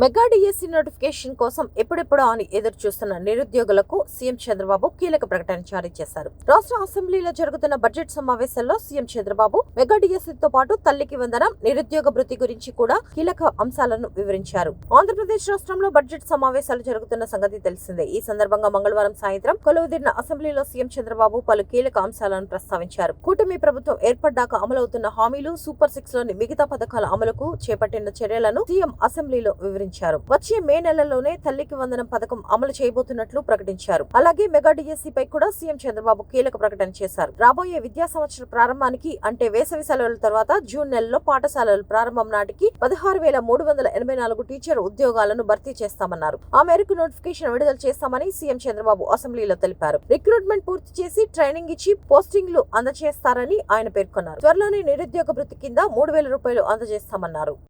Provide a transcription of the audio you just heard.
Mega DSC notification కోసం ఎప్పుడెప్పుడు అని ఎదురు చూస్తున్న నిరుద్యోగులకు సీఎం చంద్రబాబు కీలక ప్రకటన జారీ చేశారు. రాష్ట్ర అసెంబ్లీలో జరుగుతున్న బడ్జెట్ సమావేశంలో సీఎం చంద్రబాబు మెగా డిఎస్సీతో పాటు తల్లికి వందనం నిరుద్యోగ భృతి గురించి కూడా కీలక అంశాలను వివరించారు. ఆంధ్రప్రదేశ్ రాష్ట్రంలో బడ్జెట్ సమావేశాలు జరుగుతున్న సంగతి తెలిసిందే. ఈ సందర్భంగా మంగళవారం సాయంత్రం కొలువుదీరిన అసెంబ్లీలో సీఎం చంద్రబాబు పలు కీలక అంశాలను ప్రస్తావించారు. కూటమి ప్రభుత్వం ఏర్పడ్డాక అమలవుతున్న హామీలు సూపర్ సిక్స్లోని మిగతా పథకాల అమలుకు చేపట్టిన చర్యలను సీఎం అసెంబ్లీలో వివరించారు. వచ్చే మే నెలలోనే తల్లికి వందనం పథకం అమలు చేయబోతున్నట్లు ప్రకటించారు. అలాగే మెగా డిఎస్సి పై కూడా సీఎం చంద్రబాబు కీలక ప్రకటన చేశారు. రాబోయే విద్యా సంవత్సర ప్రారంభానికి అంటే వేసవి సెలవుల తర్వాత జూన్ నెలలో పాఠశాలలు ప్రారంభం నాటికి పదహారు వేల మూడు వందల ఎనభై నాలుగు టీచర్ ఉద్యోగాలను భర్తీ చేస్తామన్నారు. ఆ మేరకు నోటిఫికేషన్ విడుదల చేస్తామని సీఎం చంద్రబాబు అసెంబ్లీలో తెలిపారు. రిక్రూట్మెంట్ పూర్తి చేసి ట్రైనింగ్ ఇచ్చి పోస్టింగ్లు అందజేస్తారని ఆయన పేర్కొన్నారు. త్వరలోనే నిరుద్యోగ వృత్తి కింద మూడు వేల రూపాయలు అందజేస్తామన్నారు.